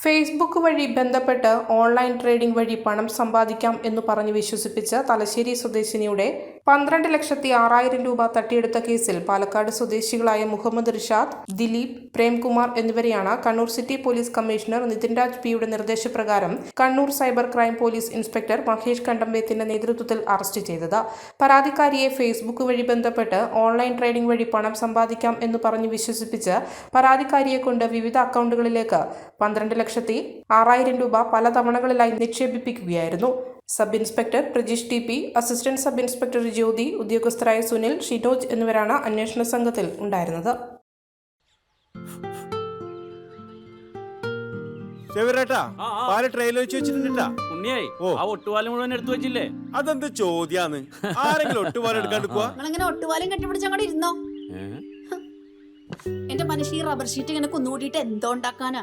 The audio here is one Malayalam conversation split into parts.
ഫേസ്ബുക്ക് വഴി ബന്ധപ്പെട്ട് ഓൺലൈൻ ട്രേഡിംഗ് വഴി പണം സമ്പാദിക്കാം എന്ന് പറഞ്ഞ് വിശ്വസിപ്പിച്ച തലശ്ശേരി സ്വദേശിനിയുടെ പന്ത്രണ്ട് ലക്ഷത്തി ആറായിരം രൂപ തട്ടിയെടുത്ത കേസിൽ പാലക്കാട് സ്വദേശികളായ മുഹമ്മദ് റിഷാദ് ദിലീപ് പ്രേംകുമാർ എന്നിവരെയാണ് Kannur city police commissioner Nithin Raj പിയുടെ നിർദ്ദേശപ്രകാരം Kannur cyber crime police inspector Mahesh കണ്ടമ്പേത്തിന്റെ നേതൃത്വത്തിൽ അറസ്റ്റ് ചെയ്തത്. പരാതിക്കാരിയെ ഫേസ്ബുക്ക് വഴി ബന്ധപ്പെട്ട് ഓൺലൈൻ ട്രേഡിംഗ് വഴി പണം സമ്പാദിക്കാം എന്ന് പറഞ്ഞ് വിശ്വസിപ്പിച്ച് പരാതിക്കാരിയെ കൊണ്ട് വിവിധ അക്കൗണ്ടുകളിലേക്ക് പന്ത്രണ്ട് ലക്ഷത്തി ആറായിരം രൂപ പല തവണകളിലായി നിക്ഷേപിപ്പിക്കുകയായിരുന്നു. Sub inspector Prajeesh T P assistant sub inspector Jyothi ഉദ്യോഗസ്ഥരായ Sunil Shinoj എന്നിവരാണ് അന്വേഷണ സംഘത്തിൽ ഉണ്ടായിരുന്നത്. അതെന്ത് ചോദ്യാന്ന്? ആരെങ്കിലും ഒട്ടുപാലം എടുക്കാണ്ട് ഒട്ടുപാലും ഇരുന്നോ? എന്റെ മനുഷ്യ റബ്ബർ ഷീറ്റ് ഇങ്ങനെ കുന്നുകൂട്ടിയിട്ട് എന്തോ ഉണ്ടാക്കാനാ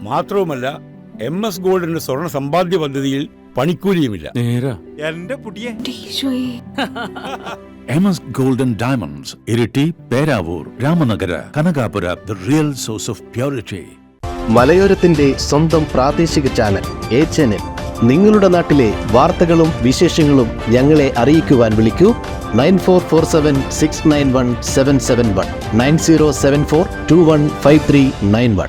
മാത്രവുമല്ല എം എസ് ഗോൾഡിന്റെ സ്വർണ സമ്പാദ്യ പദ്ധതിയിൽ പണിക്കൂലിയുമില്ല. നേരാ. എന്റെ പുടിയെ. M S Golden Diamonds Iritty Peravoor Ramanagara Kanakapura the real source of purity. മലയോരത്തിന്റെ സ്വന്തം പ്രാദേശിക ചാനൽ എ എൻ നിങ്ങളുടെ നാട്ടിലെ വാർത്തകളും വിശേഷങ്ങളും ഞങ്ങളെ അറിയിക്കുവാൻ വിളിക്കൂ. Nine four four seven six nine one seven seven one. Nine zero seven four two one five three nine one.